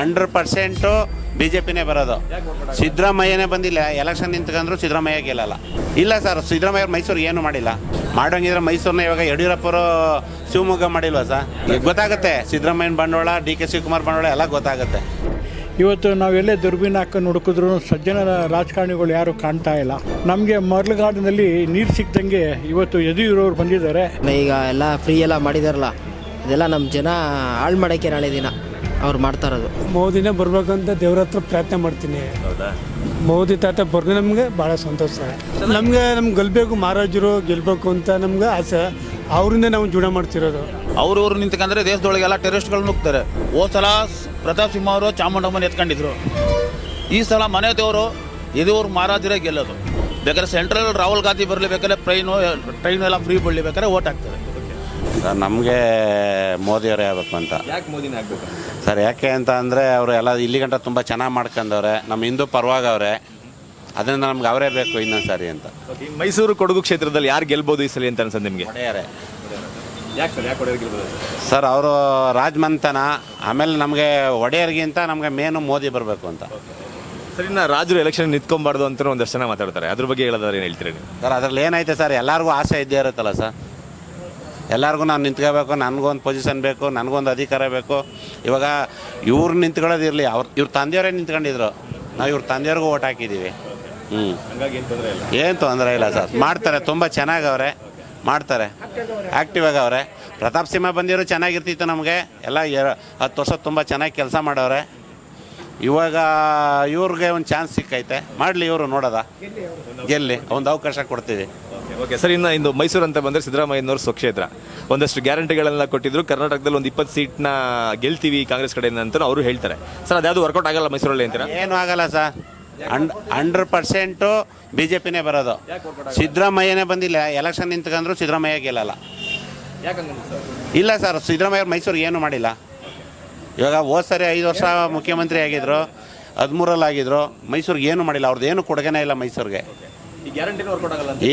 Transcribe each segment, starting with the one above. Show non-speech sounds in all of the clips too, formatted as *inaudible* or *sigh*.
Hundred percent B J ಪಿನೇ ಬರೋದು. ಸಿದ್ದರಾಮಯ್ಯನೇ ಬಂದಿಲ್ಲ ಎಲೆಕ್ಷನ್ ನಿಂತ್ಕೊಂಡ್ರು ಸಿದ್ದರಾಮಯ್ಯ ಗೆಲ್ಲಲ್ಲ. ಇಲ್ಲ ಸರ್ ಸಿದ್ದರಾಮಯ್ಯ ಮೈಸೂರು ಮೈಸೂರಿಗೆ ಏನು ಮಾಡಿಲ್ಲ. ಮಾಡೋಂಗಿದ್ರೆ ಮೈಸೂರನ್ನ ಇವಾಗ ಯಡಿಯೂರಪ್ಪರು ಶಿವಮೊಗ್ಗ ಮಾಡಿಲ್ವಾ ಸರ್? ಈಗ ಗೊತ್ತಾಗುತ್ತೆ ಸಿದ್ದರಾಮಯ್ಯನ ಬಂಡವಾಳ ಡಿ ಕೆ ಶಿವಕುಮಾರ್ ಬಂಡವಾಳ ಎಲ್ಲ ಗೊತ್ತಾಗುತ್ತೆ. ಇವತ್ತು ನಾವೆಲ್ಲೇ ದುರ್ಬೀನ್ ಹಾಕೊಂಡು ಹುಡುಕಿದ್ರು ಸಜ್ಜನ ರಾಜಕಾರಣಿಗಳು ಯಾರು ಕಾಣ್ತಾ ಇಲ್ಲ. ನಮಗೆ ಮರಳುಗಾಡಿನಲ್ಲಿ ನೀರು ಸಿಕ್ದಂಗೆ ಇವತ್ತು ಯದಿಯೂರವ್ರು ಬಂದಿದ್ದಾರೆ. ಈಗ ಎಲ್ಲ ಫ್ರೀ ಎಲ್ಲ ಮಾಡಿದಾರಲ್ಲ ಇದೆಲ್ಲ ನಮ್ಮ ಜನ ಹಾಳು ಮಾಡೋಕ್ಕೆ ನಾಳೆ ದಿನ. ಅವ್ರು ಮಾಡ್ತಾ ಇರೋದು. ಮೋದಿನೇ ಬರ್ಬೇಕಂತ ದೇವ್ರ ಹತ್ರ ಪ್ರಯತ್ನ ಮಾಡ್ತೀನಿ. ಮೋದಿ ತಾತ ಬರ್ದು ನಮಗೆ ಭಾಳ ಸಂತೋಷ. ನಮಗೆ ನಮ್ಗೆ ಗೆಲ್ಬೇಕು ಮಹಾರಾಜರು ಗೆಲ್ಬೇಕು ಅಂತ ನಮ್ಗೆ ಆಸೆ. ಅವರಿಂದ ನಾವು ಜೀವನ ಮಾಡ್ತಿರೋದು. ಅವ್ರವ್ರು ನಿಂತ್ಕೊಂಡ್ರೆ ದೇಶದೊಳಗೆಲ್ಲ ಟೆರರಿಸ್ಟ್ಗಳು ನುಗ್ತಾರೆ. ಹೋದ ಸಲ ಪ್ರತಾಪ್ ಸಿಂಹ ಅವರು ಚಾಮುಂಡಮ್ಮನ ಎತ್ಕೊಂಡಿದ್ರು. ಈ ಸಲ ಮನೆ ದೇವರು ಇದುವ್ರು ಮಹಾರಾಜರೇ ಗೆಲ್ಲೋದು. ಬೇಕಾದ್ರೆ ಸೆಂಟ್ರಲ್ ರಾಹುಲ್ ಗಾಂಧಿ ಬರಲಿ ಬೇಕಾದ್ರೆ ಟ್ರೈನು ಟ್ರೈನ್ ಎಲ್ಲ ಫ್ರೀ ಬರಲಿ ಬೇಕಾದ್ರೆ ಓಟ್ ಹಾಕ್ತಾರೆ. ಸರ್ ನಮಗೆ ಮೋದಿಯವರೇ ಆಗಬೇಕು ಅಂತ. ಯಾಕೆ ಮೋದಿನ ಆಗ್ಬೇಕು ಸರ್ ಯಾಕೆ ಅಂತ ಅಂದರೆ ಅವರು ಎಲ್ಲ ಇಲ್ಲಿ ಗಂಟ ತುಂಬ ಚೆನ್ನಾಗಿ ಮಾಡ್ಕೊಂಡವ್ರೆ ನಮ್ಮ ಹಿಂದೂ ಪರವಾಗವ್ರೆ ಅದರಿಂದ ನಮ್ಗೆ ಅವರೇ ಬೇಕು ಇನ್ನೊಂದು ಸಾರಿ ಅಂತ. ಮೈಸೂರು ಕೊಡಗು ಕ್ಷೇತ್ರದಲ್ಲಿ ಯಾರು ಗೆಲ್ಬೋದು ಈ ಸಲ ಅಂತ ಅನ್ಸೋದು ನಿಮಗೆ? ಒಡೆಯರೇ. ಯಾಕೆ ಸರ್ ಯಾಕೆ ಒಡೆಯರ್ ಗೆಲ್ಬೋದು? ಸರ್ ಅವರು ರಾಜಮಂತನ ಆಮೇಲೆ ನಮಗೆ ಒಡೆಯರ್ಗಿಂತ ನಮಗೆ ಮೇನು ಮೋದಿ ಬರಬೇಕು ಅಂತ. ಸರ್ ಇನ್ನು ರಾಜರು ಎಲೆಕ್ಷನ್ ನಿಂತ್ಕೊಬಾರ್ದು ಅಂತ ಒಂದಷ್ಟು ಜನ ಮಾತಾಡ್ತಾರೆ. ಅದ್ರ ಬಗ್ಗೆ ಹೇಳೋದಾದ್ರೆ ಏನು ಹೇಳ್ತೀರಿ ನೀವು? ಸರ್ ಅದ್ರಲ್ಲಿ ಏನೈತೆ ಸರ್ ಎಲ್ಲರಿಗೂ ಆಸೆ ಇದ್ದೇ ಇರುತ್ತಲ್ಲ ಸರ್. ಎಲ್ಲರಿಗೂ ನಾನು ನಿಂತ್ಕೋಬೇಕು, ನನಗೊಂದು ಪೊಸಿಷನ್ ಬೇಕು, ನನಗೊಂದು ಅಧಿಕಾರ ಬೇಕು. ಇವಾಗ ಇವ್ರು ನಿಂತ್ಕೊಳ್ಳೋದಿರಲಿ ಅವ್ರ, ಇವ್ರ ತಂದೆಯವರೇ ನಿಂತ್ಕೊಂಡಿದ್ರು. ನಾವು ಇವ್ರ ತಂದೆಯವ್ರಿಗೂ ಓಟ್ ಹಾಕಿದ್ದೀವಿ ಹ್ಞೂ ಏನು ತೊಂದರೆ ಇಲ್ಲ ಸರ್. ಮಾಡ್ತಾರೆ, ತುಂಬ ಚೆನ್ನಾಗವ್ರೆ. ಮಾಡ್ತಾರೆ. ಆ್ಯಕ್ಟಿವ್ ಆಗವ್ರೆ. ಪ್ರತಾಪ್ ಸಿಂಹ ಬಂದಿರೋ ಚೆನ್ನಾಗಿರ್ತಿತ್ತು ನಮಗೆ. ಎಲ್ಲ ಹತ್ತು ವರ್ಷ ತುಂಬ ಚೆನ್ನಾಗಿ ಕೆಲಸ ಮಾಡವ್ರೆ. ಇವಾಗ ಇವ್ರಿಗೆ ಒಂದು ಚಾನ್ಸ್ ಸಿಕ್ಕೈತೆ. ಮಾಡಲಿ ಇವರು ನೋಡೋದ. ಗೆಲ್ಲಿ. ಒಂದು ಅವಕಾಶ ಕೊಡ್ತೀವಿ. ಓಕೆ ಸರ್ ಇನ್ನು ಇಂದು ಮೈಸೂರು ಅಂತ ಬಂದರೆ ಸಿದ್ದರಾಮಯ್ಯನವರು ಸ್ವಕ್ಷೇತ್ರ. ಒಂದಷ್ಟು ಗ್ಯಾರಂಟಿಗಳೆಲ್ಲ ಕೊಟ್ಟಿದ್ರು. ಕರ್ನಾಟಕದಲ್ಲಿ ಒಂದು ಇಪ್ಪತ್ತು ಸೀಟ್ನ ಗೆಲ್ತೀವಿ ಕಾಂಗ್ರೆಸ್ ಕಡೆಯಿಂದ ಅಂತ ಅವರು ಹೇಳ್ತಾರೆ. ಸರ್ ಅದ್ಯಾವುದು ವರ್ಕೌಟ್ ಆಗಲ್ಲ ಮೈಸೂರಲ್ಲಿ ಅಂತೀರಾ? ಏನು ಆಗಲ್ಲ sir. And hundred percent B J ಪಿನೇ ಬರೋದು ಸಿದ್ದರಾಮಯ್ಯನೇ ಬಂದಿಲ್ಲ. ಎಲೆಕ್ಷನ್ ನಿಂತ್ಕೊಂಡ್ರು ಸಿದ್ದರಾಮಯ್ಯ ಗೆಲ್ಲಲ್ಲ. ಇಲ್ಲ ಸರ್ ಸಿದ್ದರಾಮಯ್ಯ ಮೈಸೂರಿಗೆ ಏನು ಮಾಡಿಲ್ಲ. ಇವಾಗ ಹೋದ ಸರಿ ಐದು ವರ್ಷ ಮುಖ್ಯಮಂತ್ರಿ ಆಗಿದ್ರು ಹದಿಮೂರಲ್ಲಿ ಆಗಿದ್ರು ಮೈಸೂರಿಗೆ ಏನು ಮಾಡಿಲ್ಲ. ಅವ್ರದ್ದು ಏನು ಕೊಡುಗೆನೇ ಇಲ್ಲ ಮೈಸೂರಿಗೆ.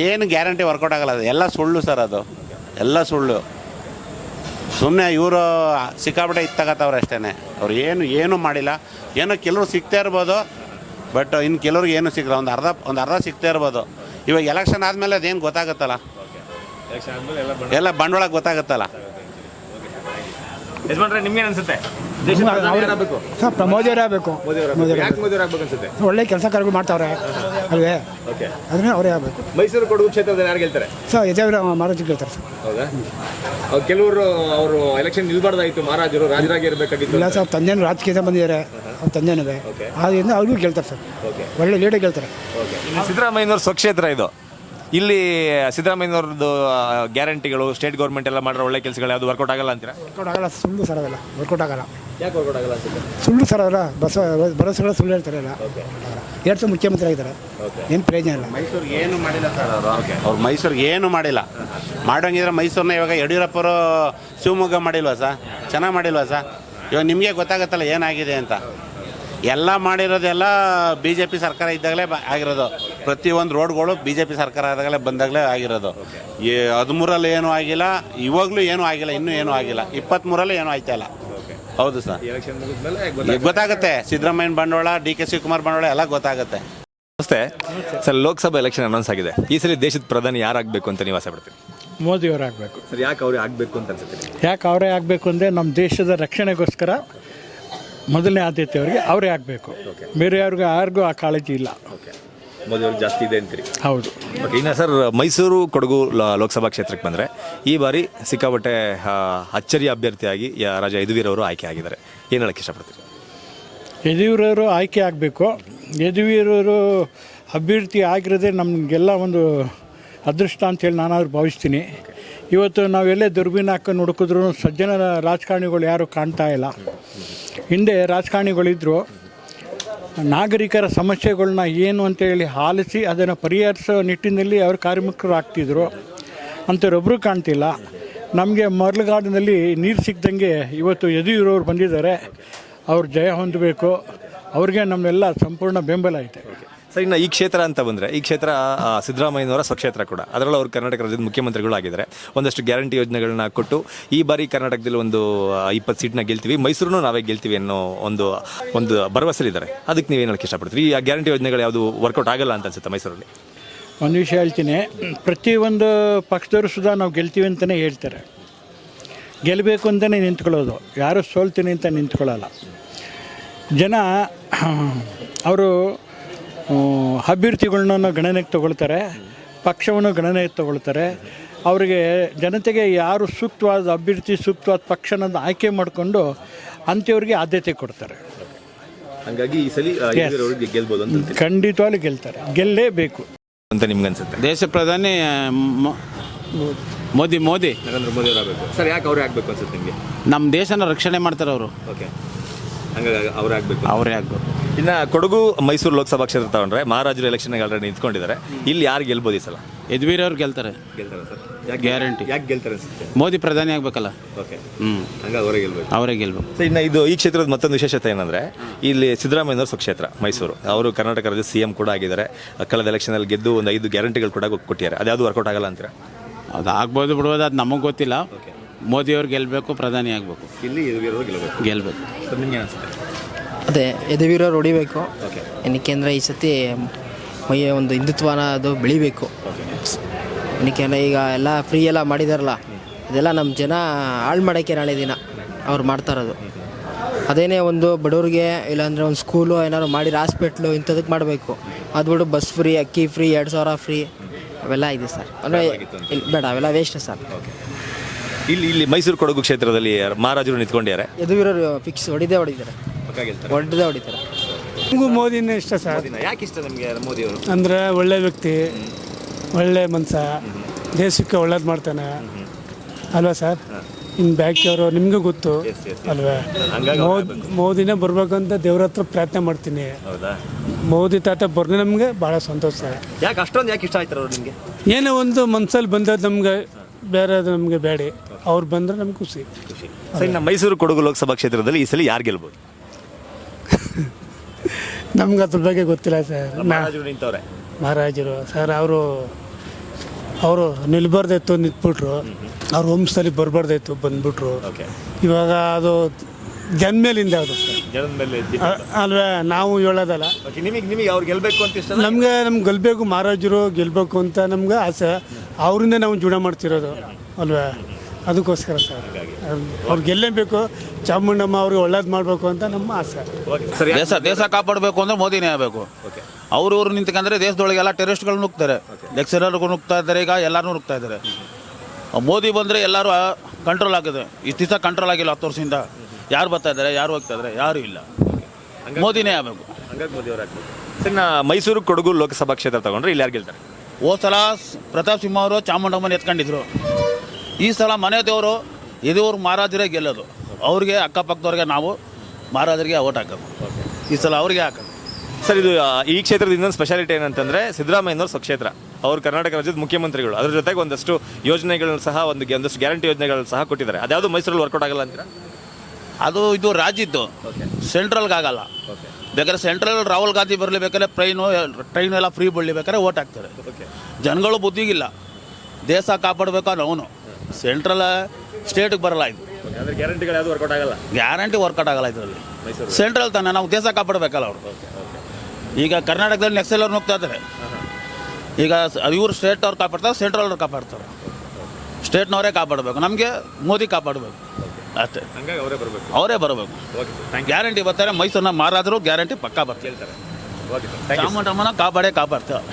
ಏನು ಗ್ಯಾರಂಟಿ ವರ್ಕೌಟ್ ಆಗಲ್ಲ ಅದು. ಎಲ್ಲ ಸುಳ್ಳು ಸರ್ ಅದು. ಎಲ್ಲ ಸುಳ್ಳು. ಸುಮ್ಮನೆ ಇವರು ಸಿಕ್ಕಾಪಟ್ಟೆ ಇತ್ತಾಗತ್ತವ್ರು ಅಷ್ಟೇ ಅವ್ರು ಏನು ಏನೂ ಮಾಡಿಲ್ಲ. ಏನೋ ಕೆಲವ್ರು ಸಿಗ್ತಾ ಇರ್ಬೋದು ಬಟ್ ಇನ್ನು ಕೆಲವ್ರಿಗೆ ಏನು ಸಿಗಲ್ಲ ಒಂದು ಅರ್ಧ ಒಂದು ಅರ್ಧ ಸಿಗ್ತಾ ಇರ್ಬೋದು. ಇವಾಗ ಎಲೆಕ್ಷನ್ ಆದಮೇಲೆ ಅದೇನು ಗೊತ್ತಾಗುತ್ತಲ್ಲ? ಎಲ್ಲ ಬಂಡವಾಳ ಗೊತ್ತಾಗುತ್ತಲ್ಲ. ಯಜಮಾನ್ರೆ ನಿಮ್ಗೆ ಅನ್ಸುತ್ತೆ? ದೇಶದ ಪ್ರಧಾನಿ ಯಾರಾಗ್ಬೇಕು? ಸರ್ ಆಗಬೇಕು. ಮೋದಿ ಅವರ ಯಾಕೆ ಮೋದಿ ಆಗ್ಬೇಕು ಅನ್ಸುತ್ತೆ? ಒಳ್ಳೆ ಕೆಲಸ ಕಾರ್ಯಗಳು ಮಾಡ್ತಾವ್ರೆ. ಅಲ್ವೇ? ಓಕೆ. ಅದನ್ನೇ ಅವರೇ ಆಗಬೇಕು. ಮೈಸೂರು ಕೊಡಗು ಕ್ಷೇತ್ರದಲ್ಲಿ ಯಾರು ಗೆಲ್ತಾರೆ? ಸರ್ ಯಜಾವರ ಮಹಾರಾಜ್ ಕೇಳ್ತಾರೆ ಸರ್. ಹೌದಾ? ಅವ್ರು ಕೆಲವರು ಅವರು ಎಲೆಕ್ಷನ್ ನಿಲ್ಬಾರ್ದಾಯ್ತು. ಮಹಾರಾಜರು ರಾಜರಾಗಿ ಇರಬೇಕಾಗಿತ್ತು ಇಲ್ಲ ಸರ್ ತಂದೆನೂ ರಾಜಕೀಯ ಬಂದಿದ್ದಾರೆ ಅವ್ರ ತಂದೆನೂ ಅದರಿಂದ ಅವ್ರಿಗೂ ಕೇಳ್ತಾರೆ ಸರ್. ಒಳ್ಳೆ ಲೀಡರ್ ಕೇಳ್ತಾರೆ ಓಕೆ. ಸಿದ್ದರಾಮಯ್ಯನವ್ರ ಸ್ವಕ್ಷೇತ್ರ ಇದು. ಇಲ್ಲಿ ಸಿದ್ದರಾಮಯ್ಯನವ್ರದ್ದು ಗ್ಯಾರಂಟಿಗಳು ಸ್ಟೇಟ್ ಗೌರ್ಮೆಂಟ್ ಎಲ್ಲ ಮಾಡಿರೋ ಒಳ್ಳೆ ಕೆಲಸಗಳು ಯಾವುದು ವರ್ಕೌಟ್ ಆಗಲ್ಲ ಅಂತೀರಾ? ವರ್ಕೌಟ್ ಆಗಲ್ಲ ಸುಳ್ಳು ಸರ್ ಅದೆಲ್ಲ. ವರ್ಕೌಟ್ ಆಗಲ್ಲ. ಯಾಕೆ ವರ್ಕೌಟ್ ಆಗಲ್ಲ ಅನ್ಸುತ್ತೆ ಸುಳ್ಳು ಸರ್ ಬಸ್ ಬಸ ಭರವಸೆಗಳು ಸುಳ್ಳು ಹೇಳ್ತಾರೆ ಎಲ್ಲ. ಎರಡು ಸಲ ಮುಖ್ಯಮಂತ್ರಿ ಆಗಿದ್ದಾರೆ. ಏನು ಪ್ರಯೋಜನ ಇಲ್ಲ. ಮೈಸೂರಿಗೆ ಏನು ಮಾಡಿಲ್ಲ ಸರ್ ಅವರು? ಓಕೆ ಅವ್ರು ಮೈಸೂರಿಗೆ ಏನು ಮಾಡಿಲ್ಲ. ಮಾಡೋಂಗಿದ್ರೆ ಮೈಸೂರನ್ನ ಇವಾಗ ಯಡಿಯೂರಪ್ಪರು ಶಿವಮೊಗ್ಗ ಮಾಡಿಲ್ವಾ ಸರ್? ಚೆನ್ನಾಗಿ ಮಾಡಿಲ್ವಾ ಸರ್? ಇವಾಗ ನಿಮಗೆ ಗೊತ್ತಾಗುತ್ತಲ್ಲ ಏನಾಗಿದೆ ಅಂತ. ಎಲ್ಲ ಮಾಡಿರೋದೆಲ್ಲ ಬಿ ಜೆ ಪಿ ಸರ್ಕಾರ ಇದ್ದಾಗಲೇ ಬ- ಆಗಿರೋದು. ಪ್ರತಿಯೊಂದು ರೋಡ್ಗಳು ಬಿ ಜೆ ಪಿ ಸರ್ಕಾರ ಆದಾಗಲೇ ಬಂದಾಗಲೇ ಆಗಿರೋದು. ಈ ಹದಿಮೂರಲ್ಲಿ ಏನೂ ಆಗಿಲ್ಲ ಇವಾಗಲೂ ಏನೂ ಆಗಿಲ್ಲ ಇನ್ನೂ ಏನೂ ಆಗಿಲ್ಲ. ಇಪ್ಪತ್ತ್ಮೂರಲ್ಲಿ ಏನೂ ಆಯ್ತಾ ಇಲ್ಲ. ಹೌದು ಸರ್. ಎಲೆಕ್ಷನ್ ಮುಗಿದ್ಮೇಲೆ ಈಗ ಗೊತ್ತಾಗುತ್ತೆ. ಸಿದ್ದರಾಮಯ್ಯನ ಬಂಡವಾಳ ಡಿ ಕೆ ಶಿವಕುಮಾರ್ ಬಂಡವಾಳ ಎಲ್ಲ ಗೊತ್ತಾಗುತ್ತೆ. ನಮಸ್ತೆ. ಸರ್ ಲೋಕಸಭಾ ಎಲೆಕ್ಷನ್ ಅನೌನ್ಸ್ ಆಗಿದೆ. ಈ ಸಲ ದೇಶದ ಪ್ರಧಾನಿ ಯಾರಾಗಬೇಕು ಅಂತ ನೀವು ಆಸೆ ಪಡ್ತೀರಿ ಮೋದಿಯವರು ಆಗಬೇಕು. ಸರ್ ಯಾಕೆ ಅವ್ರು ಆಗಬೇಕು ಅಂತ ಅನ್ಸುತ್ತೆ ಯಾಕೆ ಅವರೇ ಆಗಬೇಕು ಅಂದರೆ ನಮ್ಮ ದೇಶದ ರಕ್ಷಣೆಗೋಸ್ಕರ ಮೊದಲನೇ ಆದ್ಯತೆ ಅವರಿಗೆ ಅವರೇ ಆಗಬೇಕು. ಬೇರೆ ಯಾರಿಗೂ ಯಾರಿಗೂ ಆ ಕಾಳಜಿ ಇಲ್ಲ. ಮೋದಿ ಅವ್ರಿಗೆ ಜಾಸ್ತಿ ಇದೆ ಅಂತೀರಿ? ಹೌದು. ಓಕೆ ಇನ್ನು ಸರ್ ಮೈಸೂರು ಕೊಡಗು ಲ- ಲೋಕಸಭಾ ಕ್ಷೇತ್ರಕ್ಕೆ ಬಂದರೆ ಈ ಬಾರಿ ಸಿಕ್ಕಾಪಟ್ಟೆ ಅಚ್ಚರಿ ಅಚ್ಚರಿಯ ಅಭ್ಯರ್ಥಿಯಾಗಿ ಯಾ- ರಾಜ ಯದುವೀರ್ ಅವರು ಆಯ್ಕೆ ಆಗಿದ್ದಾರೆ. ಏನು ಹೇಳಕ್ಕೆ ಇಷ್ಟಪಡ್ತೀರಿ? ಯದುವೀರವರು ಆಯ್ಕೆ ಆಗಬೇಕು. ಯದುವೀರವರು ಅಭ್ಯರ್ಥಿ ಆಗಿರೋದೇ ನಮಗೆಲ್ಲ ಒಂದು ಅದೃಷ್ಟ ಅಂತೇಳಿ ನಾನಾದರೂ ಭಾವಿಸ್ತೀನಿ. ಇವತ್ತು ನಾವೆಲ್ಲೇ ದುರ್ಬೀನ್ ಹಾಕೊಂಡು ಹುಡುಕಿದ್ರು ಸಜ್ಜನ ರಾಜಕಾರಣಿಗಳು ಯಾರು ಕಾಣ್ತಾ ಇಲ್ಲ. ಹಿಂದೆ ರಾಜಕಾರಣಿಗಳಿದ್ದರು ನಾಗರಿಕರ ಸಮಸ್ಯೆಗಳನ್ನ ಏನು ಅಂತೇಳಿ ಆಲಿಸಿ ಅದನ್ನು ಪರಿಹರಿಸೋ ನಿಟ್ಟಿನಲ್ಲಿ ಅವರು ಕಾರ್ಮಿಕರು ಆಗ್ತಿದ್ರು ಅಂಥವ್ರೊಬ್ಬರು ಕಾಣ್ತಿಲ್ಲ. ನಮಗೆ ಮರಳುಗಾಡಿನಲ್ಲಿ ನೀರು ಸಿಗ್ದಂಗೆ ಇವತ್ತು ಯದಿಯೂರವ್ರು ಬಂದಿದ್ದಾರೆ. ಅವ್ರು ಜಯ ಹೊಂದಬೇಕು. ಅವ್ರಿಗೆ ನಮ್ಮೆಲ್ಲ ಸಂಪೂರ್ಣ ಬೆಂಬಲ ಐತೆ. ಸರ್, ಇನ್ನು ಈ ಕ್ಷೇತ್ರ ಅಂತ ಬಂದರೆ, ಈ ಕ್ಷೇತ್ರ ಸಿದ್ದರಾಮಯ್ಯನವರ ಸ್ವಕ್ಷೇತ್ರ ಕೂಡ. ಅದರಲ್ಲೂ ಅವರು ಕರ್ನಾಟಕ ರಾಜ್ಯದ ಮುಖ್ಯಮಂತ್ರಿಗಳಾಗಿದ್ದಾರೆ. ಒಂದಷ್ಟು ಗ್ಯಾರಂಟಿ ಯೋಜನೆಗಳನ್ನ ಕೊಟ್ಟು ಈ ಬಾರಿ ಕರ್ನಾಟಕದಲ್ಲಿ ಒಂದು ಇಪ್ಪತ್ತು ಸೀಟ್ನ ಗೆಲ್ತೀವಿ. ಮೈಸೂರನ್ನು ನಾವೇ ಗೆಲ್ತೀವಿ ಅನ್ನೋ ಒಂದು ಒಂದು ಭರವಸೆ ಇದ್ದಾರೆ. ಅದಕ್ಕೆ ನೀವು ಹೇಳಕ್ಕೆ ಇಷ್ಟಪಡ್ತೀರಿ? ಈ ಗ್ಯಾರಂಟಿ ಯೋಜನೆಗಳು ಯಾವುದು ವರ್ಕೌಟ್ ಆಗಲ್ಲ ಅಂತ ಅನ್ಸುತ್ತೆ ಮೈಸೂರಲ್ಲಿ. ಒಂದು ವಿಷಯ ಹೇಳ್ತೀನಿ. ಪ್ರತಿಯೊಂದು ಪಕ್ಷದವರು ಸುಧಾ ನಾವು ಗೆಲ್ತೀವಿ ಅಂತಲೇ ಹೇಳ್ತಾರೆ. ಗೆಲ್ಲಬೇಕು ಅಂತಲೇ ನಿಂತ್ಕೊಳ್ಳೋದು. ಯಾರು ಸೋಲ್ತೀನಿ ಅಂತ ನಿಂತ್ಕೊಳ್ಳಲ್ಲ. ಜನ, ಅವರು ಅಭ್ಯರ್ಥಿಗಳನ್ನ ಗಣನೆಗೆ ತಗೊಳ್ತಾರೆ ಪಕ್ಷವನ್ನು ಗಣನೆಗೆ ತಗೊಳ್ತಾರೆ. ಅವರಿಗೆ ಜನತೆಗೆ ಯಾರು ಸೂಕ್ತವಾದ ಅಭ್ಯರ್ಥಿ ಸೂಕ್ತವಾದ ಪಕ್ಷನ ಆಯ್ಕೆ ಮಾಡಿಕೊಂಡು ಅಂಥವ್ರಿಗೆ ಆದ್ಯತೆ ಕೊಡ್ತಾರೆ. ಹಾಗಾಗಿ ಈ ಸಲ ಗೆಲ್ಬೋದು ಅಂತ ಖಂಡಿತವಾಗ್ಲೂ ಗೆಲ್ತಾರೆ. ಗೆಲ್ಲೇಬೇಕು. ಅಂತ ನಿಮ್ಗೆ ಅನ್ಸುತ್ತೆ? ದೇಶ ಪ್ರಧಾನಿ ಮ- ಮೋದಿ ಮೋದಿ. ನರೇಂದ್ರ ಮೋದಿ ಅವರು ಆಗಬೇಕು. ಸರ್ ಯಾಕೆ ಅವರೇ ಆಗಬೇಕು ಅನ್ಸುತ್ತೆ ನಿಮಗೆ? ನಮ್ಮ ದೇಶನ ರಕ್ಷಣೆ ಮಾಡ್ತಾರೆ ಅವರು. ಓಕೆ ಹಂಗಾಗಿ ಅವರೇ ಆಗಬೇಕು. ಅವರೇ ಆಗ್ಬೇಕು. ಇನ್ನು ಕೊಡಗು ಮೈಸೂರು ಲೋಕಸಭಾ ಕ್ಷೇತ್ರ ತಗೊಂಡ್ರೆ ಮಹಾರಾಜರು ಎಲೆಕ್ಷನ್ ಆಲ್ರೆಡಿ ನಿಂತ್ಕೊಂಡಿದ್ದಾರೆ. ಇಲ್ಲಿ ಯಾರು ಗೆಲ್ಬೋದು ಈ ಸಲ? ಯದ್ವೀರ್ ಅವ್ರು ಗೆಲ್ತಾರೆ. ಗೆಲ್ತಾರೆ ಸರ್. ಗ್ಯಾರಂಟಿ. ಯಾಕೆ ಗೆಲ್ತಾರೆ ಅನ್ಸುತ್ತೆ? ಮೋದಿ ಪ್ರಧಾನಿ ಆಗ್ಬೇಕಲ್ಲ? ಓಕೆ. ಹ್ಞೂ ಹಂಗಾಗಿ ಅವರೇ ಗೆಲ್ಬೇಕು. ಅವರೇ ಗೆಲ್ಬೇಕು. ಸೊ ಇನ್ನು ಇದು ಈ ಕ್ಷೇತ್ರದ ಮತ್ತೊಂದು ವಿಶೇಷತೆ ಏನಂದ್ರೆ ಇಲ್ಲಿ ಸಿದ್ದರಾಮಯ್ಯನವರು ಸ್ವಕ್ಷೇತ್ರ ಮೈಸೂರು. ಅವರು ಕರ್ನಾಟಕ ರಾಜ್ಯ ಸಿ ಎಂ ಕೂಡ ಆಗಿದ್ದಾರೆ. ಕಳೆದ ಎಲೆಕ್ಷನಲ್ಲಿ ಗೆದ್ದು ಒಂದು ಐದು ಗ್ಯಾರಂಟಿಗಳು ಕೂಡ ಕೊಟ್ಟಿದ್ದಾರೆ. ಅದ್ಯಾವುದು ವರ್ಕೌಟ್ ಆಗಲ್ಲ ಅಂತೀರಾ? ಅದು ಆಗ್ಬೋದು ಬಿಡ್ಬೋದು ಅದು ನಮಗೆ ಗೊತ್ತಿಲ್ಲ. ಮೋದಿ ಅವ್ರು ಗೆಲ್ಲಬೇಕು ಪ್ರಧಾನಿ ಆಗಬೇಕು. ಇಲ್ಲಿ ಗೆಲ್ಲಬೇಕು ಗೆಲ್ಬೇಕು. ಸರ್ ನಿಮ್ಗೆ ಅನಿಸುತ್ತೆ ಅದೇ ಯದುವೀರವ್ರು ಹೊಡಿಬೇಕು ಓಕೆ. ಏನಕ್ಕೆ ಅಂದರೆ ಈ ಸತಿ ಮೈಯ ಒಂದು ಹಿಂದುತ್ವನ ಅದು ಬೆಳಿಬೇಕು ಏನಕ್ಕೆ ಅಂದರೆ ಈಗ ಎಲ್ಲ ಫ್ರೀ ಎಲ್ಲ ಮಾಡಿದಾರಲ್ಲ ಅದೆಲ್ಲ ನಮ್ಮ ಜನ ಹಾಳು ಮಾಡೋಕ್ಕೆ ನಾಳೆ ದಿನ ಅವ್ರು ಮಾಡ್ತಾರದು ಅದೇನೇ ಒಂದು ಬಡವ್ರಿಗೆ ಇಲ್ಲಾಂದರೆ ಒಂದು ಸ್ಕೂಲು ಏನಾದ್ರು ಮಾಡಿರೋ ಹಾಸ್ಪಿಟ್ಲು ಇಂಥದಕ್ಕೆ ಮಾಡಬೇಕು. ಅದು ಬಿಟ್ಟು ಬಸ್ ಫ್ರೀ ಅಕ್ಕಿ ಫ್ರೀ ಎರಡು ಸಾವಿರ ಫ್ರೀ ಅವೆಲ್ಲ ಇದೆ ಸರ್. ಅಂದರೆ ಇಲ್ಲ ಬೇಡ ಅವೆಲ್ಲ ವೇಸ್ಟ್ ಸರ್. ಇಲ್ಲಿ ಇಲ್ಲಿ ಮೈಸೂರು ಕೊಡಗು ಕ್ಷೇತ್ರದಲ್ಲಿ ಮಹಾರಾಜರು ನಿಂತ್ಕೊಂಡಿದ್ದಾರೆ. ಯದುವೀರರು ಫಿಕ್ಸ್ ಹೊಡಿದೇ ಹೊಡಿತಾರೆ ಹೊಡೆದೇ ಹೊಡಿತಾರೆ ನಮಗೂ ಮೋದಿನೇ ಇಷ್ಟ ಸರ್. ಯಾಕೆ ಇಷ್ಟ ನಿಮಗೆ ಮೋದಿ ಅವರು? ಅಂದರೆ ಒಳ್ಳೆ ವ್ಯಕ್ತಿ ಒಳ್ಳೆ ಮನ್ಸ ದೇಶಕ್ಕೆ ಒಳ್ಳೇದು ಮಾಡ್ತಾನೆ. ಅಲ್ವಾ ಸರ್? ಇನ್ನು ಬ್ಯಾಕಿಯವರು ನಿಮಗೂ ಗೊತ್ತು. ಅಲ್ವಾ? ಮೋದಿ ಮೋದಿನೇ ಬರ್ಬೇಕಂತ ದೇವ್ರ ಹತ್ರ ಪ್ರಾರ್ಥನೆ ಮಾಡ್ತೀನಿ. ಹೌದಾ? ಮೋದಿ ತಾತ ಬರ್ನೆ ನಮಗೆ ಭಾಳ ಸಂತೋಷ. ಯಾಕೆ ಅಷ್ಟೊಂದು ಯಾಕೆ ಇಷ್ಟ ಆಯ್ತಾರೆ ಅವ್ರು ನಿಮಗೆ? ಏನೋ ಒಂದು ಮನ್ಸಲ್ಲಿ ಬಂದದ್ದು ನಮಗೆ ಬೇರೆ ನಮಗೆ ಬೇಡ. ಅವ್ರು ಬಂದರೆ ನಮ್ಗೆ ಖುಷಿ. ಸರ್ ನಮ್ಮ ಮೈಸೂರು ಕೊಡಗು ಲೋಕಸಭಾ ಕ್ಷೇತ್ರದಲ್ಲಿ ಈ ಸಲ ಯಾರು ಗೆಲ್ಬೋದು? *laughs* ನಮ್ಗೆ ಅದ್ರ ಬಗ್ಗೆ ಗೊತ್ತಿಲ್ಲ ಸರ್. ನಾ ನಿಂತವ್ರೆ. ಮಹಾರಾಜರು. ಸರ್ ಅವರು ಅವರು ನಿಲ್ಬಾರ್ದಿತ್ತು ನಿಂತ್ಬಿಟ್ರು. ಅವ್ರ ವಂಶದಲ್ಲಿ ಬರಬಾರ್ದಾಯ್ತು ಬಂದ್ಬಿಟ್ರು. ಓಕೆ. ಇವಾಗ ಅದು ಜನ್ಮೇಲಿಂದ ಅದು ಸರ್? ಜನದ ಮೇಲೆ ಅ- ಅಲ್ವೇ ನಾವು ಹೇಳೋದಲ್ಲ. ಓಕೆ ನಿಮಗೆ ನಿಮಗೆ ಅವ್ರು ಗೆಲ್ಬೇಕು ಅಂತ ಇಷ್ಟ ನಮಗೆ ನಮ್ಗೆ ಗೆಲ್ಬೇಕು ಮಹಾರಾಜರು ಗೆಲ್ಬೇಕು ಅಂತ ನಮ್ಗೆ ಆಸೆ. ಅವರಿಂದ ನಾವು ಜೀವನ ಮಾಡ್ತಿರೋದು. ಅಲ್ವೇ? ಅದಕ್ಕೋಸ್ಕರ ಸರ್. ಅವ್ರು ಗೆಲ್ಲೇಬೇಕು ಚಾಮುಂಡಮ್ಮ ಅವ್ರಿಗೆ ಒಳ್ಳೇದು ಮಾಡಬೇಕು ಅಂತ ನಮ್ಮ ಆಸೆ. ಸರಿ ದೇಶ ದೇಶ ಕಾಪಾಡಬೇಕು ಅಂದ್ರೆ ಮೋದಿನೇ ಆಗಬೇಕು. ಅವ್ರು ಇವ್ರು ನಿಂತ್ಕೊಂಡ್ರೆ ದೇಶದೊಳಗೆಲ್ಲ ಟೆರರಿಸ್ಟ್ಗಳು ನುಗ್ತಾರೆ. ಲೆಕ್ಚರರ್ಗಳು ನುಗ್ತಾ ಇದ್ದಾರೆ ಈಗ ಎಲ್ಲರೂ ನುಗ್ತಾ ಇದ್ದಾರೆ. ಮೋದಿ ಬಂದರೆ ಎಲ್ಲರೂ ಕಂಟ್ರೋಲ್ ಆಗಿದೆ. ಇಷ್ಟು ದಿವಸ ಕಂಟ್ರೋಲ್ ಆಗಿಲ್ಲ ಹತ್ತು ವರ್ಷದಿಂದ. ಯಾರು ಬರ್ತಾ ಇದ್ದಾರೆ ಯಾರು ಹೋಗ್ತಾ ಇದ್ದಾರೆ ಯಾರೂ ಇಲ್ಲ. ಮೋದಿನೇ ಆಗಬೇಕು. ಹಂಗಾಗಿ ಮೋದಿ ಅವರು ಆಗ್ಬೇಕು. ಸರ್ ಮೈಸೂರು ಕೊಡಗು ಲೋಕಸಭಾ ಕ್ಷೇತ್ರ ತಗೊಂಡ್ರೆ ಇಲ್ಲಿ ಯಾರು ಗೆಲ್ತಾರೆ? ಹೋದ ಸಲ ಪ್ರತಾಪ್ ಸಿಂಹ ಅವರು ಚಾಮುಂಡಮ್ಮನ ಎತ್ಕೊಂಡಿದ್ರು. ಈ ಸಲ ಮನೆ ದೇವರು ಇದುವ್ರು ಮಹಾರಾಜರೇ ಗೆಲ್ಲೋದು. ಅವ್ರಿಗೆ ಅಕ್ಕಪಕ್ಕದವ್ರಿಗೆ ನಾವು ಮಹಾರಾಜರಿಗೆ ಓಟ್ ಹಾಕೋದು. ಈ ಸಲ ಅವ್ರಿಗೆ ಹಾಕೋದು. ಸರ್ ಇದು ಆ, ಈ ಕ್ಷೇತ್ರದ ಇನ್ನೊಂದು ಸ್ಪೆಷಾಲಿಟಿ ಏನಂತಂದ್ರೆ ಸಿದ್ದರಾಮಯ್ಯನವ್ರ ಸ್ವಕ್ಷೇತ್ರ. ಅವರು ಕರ್ನಾಟಕ ರಾಜ್ಯದ ಮುಖ್ಯಮಂತ್ರಿಗಳು. ಅದ್ರ ಜೊತೆಗೆ ಒಂದಷ್ಟು ಯೋಜನೆಗಳನ್ನು ಸಹ ಒಂದು ಒಂದಷ್ಟು ಗ್ಯಾರಂಟಿ ಯೋಜನೆಗಳನ್ನು ಸಹ ಕೊಟ್ಟಿದ್ದಾರೆ. ಅದ್ಯಾವುದು ಮೈಸೂರಲ್ಲಿ ವರ್ಕೌಟ್ ಆಗಲ್ಲ ಅಂತೀರಾ? ಅದು ಇದು ರಾಜ್ಯದ್ದು. ಸೆಂಟ್ರಲ್ಗೆ ಆಗಲ್ಲ. ಬೇಕಾದ್ರೆ ಸೆಂಟ್ರಲ್ ರಾಹುಲ್ ಗಾಂಧಿ ಬರಲಿ ಬೇಕಾದ್ರೆ ಟ್ರೈನು ಟ್ರೈನು ಎಲ್ಲ ಫ್ರೀ ಬಿಡ್ಲಿಬೇಕಾದ್ರೆ ಓಟ್ ಹಾಕ್ತಾರೆ. ಜನಗಳು ಬುದ್ಧಿಗಿಲ್ಲ. ದೇಶ ಕಾಪಾಡಬೇಕು ಅವನು. ಸೆಂಟ್ರಲ್ ಸ್ಟೇಟಿಗೆ ಬರಲ್ಲ ಇದು. ಅಂದ್ರೆ ಗ್ಯಾರಂಟಿಗಳು ಯಾವುದು ವರ್ಕೌಟ್ ಆಗಲ್ಲ? ಗ್ಯಾರಂಟಿ ವರ್ಕೌಟ್ ಆಗಲ್ಲ ಇದರಲ್ಲಿ. ಸೆಂಟ್ರಲ್ ತಾನೆ ನಾವು ದೇಶ ಕಾಪಾಡಬೇಕಲ್ಲ ಅವರು. ಈಗ ಕರ್ನಾಟಕದಲ್ಲಿ ನೆಕ್ಸಲ್ ಅವ್ರು ಹೋಗ್ತಾ ಇದ್ದಾರೆ ಈಗ ಇವರು ಸ್ಟೇಟ್ ಅವ್ರು ಕಾಪಾಡ್ತಾರೆ ಸೆಂಟ್ರಲ್ ಅವ್ರು ಕಾಪಾಡ್ತಾರೆ. ಸ್ಟೇಟ್ನವರೇ ಕಾಪಾಡಬೇಕು ನಮಗೆ ಮೋದಿ ಕಾಪಾಡಬೇಕು. ಅಷ್ಟೇ. ಹಂಗಾಗಿ ಅವರೇ ಬರಬೇಕು. ಅವರೇ ಬರಬೇಕು. ಗ್ಯಾರಂಟಿ ಬರ್ತಾರೆ ಮೈಸೂರಿನ ಮಾರಾದರೂ ಗ್ಯಾರಂಟಿ ಪಕ್ಕಾ ಬರ್ತಾರೆ. ಓಕೆ ಚಾಮುಂಡಮ್ಮನ ಕಾಪಾಡೇ ಕಾಪಾಡ್ತಾರೆ.